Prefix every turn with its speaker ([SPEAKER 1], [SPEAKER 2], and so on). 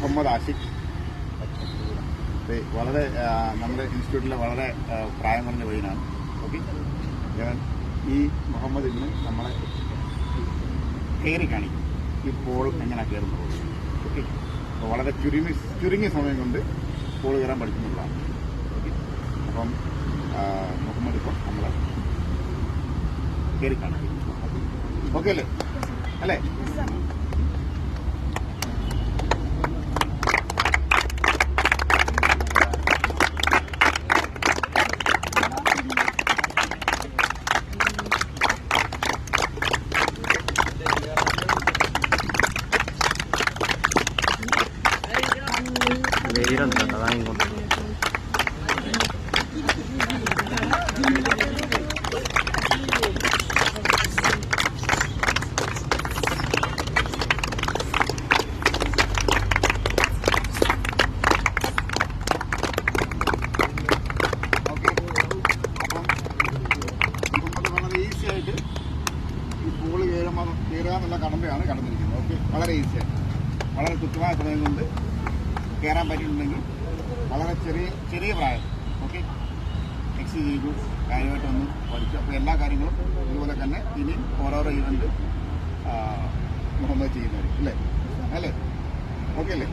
[SPEAKER 1] മുഹമ്മദ് ആഷിഖ്. വളരെ നമ്മുടെ ഇൻസ്റ്റിറ്റ്യൂട്ടിലെ വളരെ പ്രായം കുറഞ്ഞ പയ്യനാണ്. ഓക്കെ? ഞാൻ ഈ മുഹമ്മദ് ഇന്ന് നമ്മളെ കയറി കാണിക്കും. ഈ പോൾ എങ്ങനെ കയറുന്നത്? ഓക്കെ? അപ്പോൾ വളരെ ചുരുങ്ങി ചുരുങ്ങിയ സമയം കൊണ്ട് പോൾ കയറാൻ പഠിക്കുന്നുള്ളതാണ്. ഓക്കെ? അപ്പം മുഹമ്മദ് ഇപ്പം നമ്മളെ കയറി കാണിക്കും. ഓക്കെ അല്ലേ? അല്ലേ
[SPEAKER 2] വെയിലുണ്ട് കേട്ടോ അതാ ഇങ്ങോട്ട്
[SPEAKER 1] ഓക്കെ അപ്പം നമുക്ക് വളരെ ഈസി ആയിട്ട് ഈ പൂൾ കയറുമ്പോൾ കയറുക എന്നുള്ള കടമ്പയാണ് കടന്നിരിക്കുന്നത് ഓക്കെ വളരെ ഈസി ആയിട്ട് വളരെ കൃത്യമായ സമയം കൊണ്ട് കയറാൻ പറ്റിയിട്ടുണ്ടെങ്കിൽ വളരെ ചെറിയ ചെറിയ പ്രായം. ഓക്കെ എക്സ് ചെയ്തു കാര്യമായിട്ടൊന്ന് പഠിച്ചു. അപ്പോൾ എല്ലാ കാര്യങ്ങളും ഇതുപോലെ തന്നെ ഇനിയും ഓരോരോ ഇവന്റ് മുഹമ്മദ് ചെയ്യുന്നവർ അല്ലേ? അല്ലേ? ഓക്കെ അല്ലേ?